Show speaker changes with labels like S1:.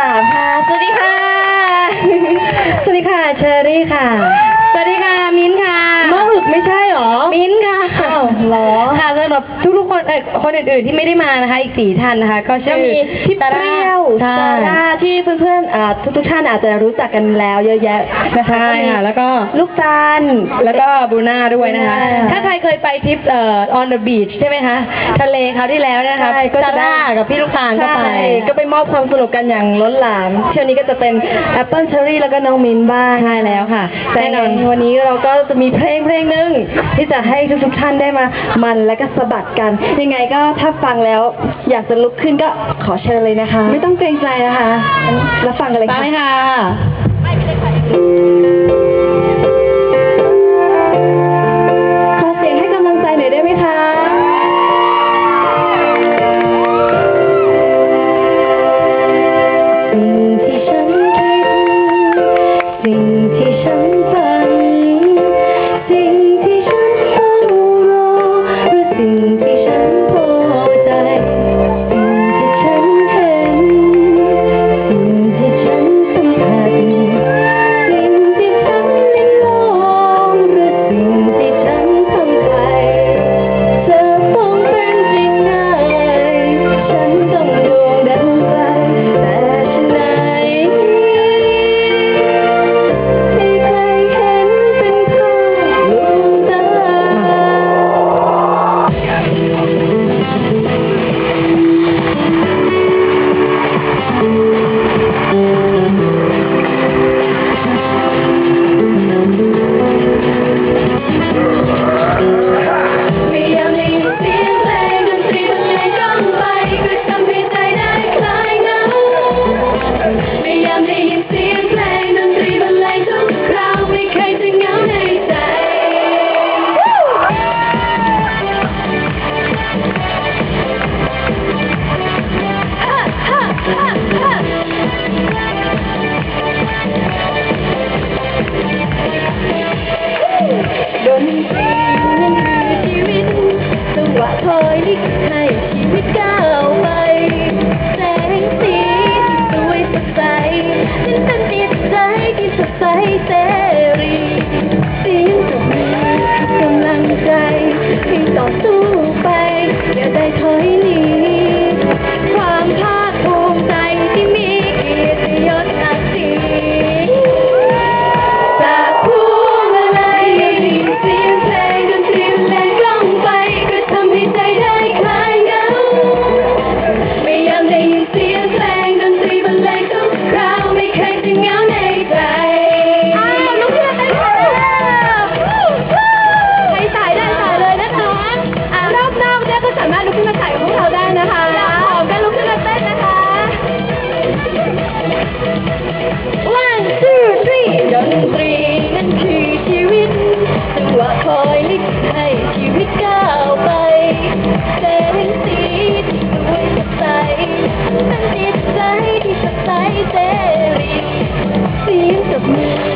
S1: สามค่ะ สวัสดีค่ะ สวัสดีค่ะ เชอรี่ค่ะ
S2: สวัสดีค่ะ มิ้นท์ค่ะ
S1: น้องหึกไม่ใช่หรอ
S2: มิ้นท์ค่ะ
S1: อ้าวเหรอ
S2: ค่ะสำหรับทุกๆคนเอ่อคนอื่นๆที่ไม่ได้มานะคะ อีกสี่ท่านนะคะ ก็
S1: ก็
S2: ชื่อ
S1: มีพี่เปรี้ยว
S2: ใช่
S1: ซาร่าที่เพื่อนๆอ่าทุกๆท่านอาจจะรู้จักกันแล้วเยอะแยะนะคะ
S2: ใช่ค่ะ แล้วก็
S1: ลูกตาล
S2: แล้วก็บรูน่าด้วยนะคะ
S1: ใช่ค่ะ
S2: ถ้าใครเคยไปทริปเอ่อ on the beach ใช่ไหมคะ ทะเลคราวที่แล้วนะคะ
S1: ใช่ก็จะ
S2: ซาร่ากับพี่ลูกตาลก็ไป
S1: ใช่ก็ไปมอบความสนุกกันอย่างล้นหลามเที่ยวนี้ก็จะเป็นแอปเปิลเชอรี่แล้วก็น้องมินบ้าง
S2: ใช่แล้วค่ะ
S1: แต่
S2: แน่นอน
S1: วันนี้เราก็จะมีเพลงเพลงหนึ่งที่จะให้ทุกๆท่านได้มามันและก็สะบัดกัน ยังไงก็ถ้าฟังแล้วอยากจะลุกขึ้นก็ขอเชิญเลยนะคะ ไม่ต้องเกรงใจนะคะแล้วฟังกันเลย
S2: ฟัง
S1: ค่ะ
S2: เลยค่ะ
S1: ขอเสียงให้กำลังใจหน่อยได้ไหมคะสิ่งที่ Thank you. กับสายเสรีเสียงกับมือ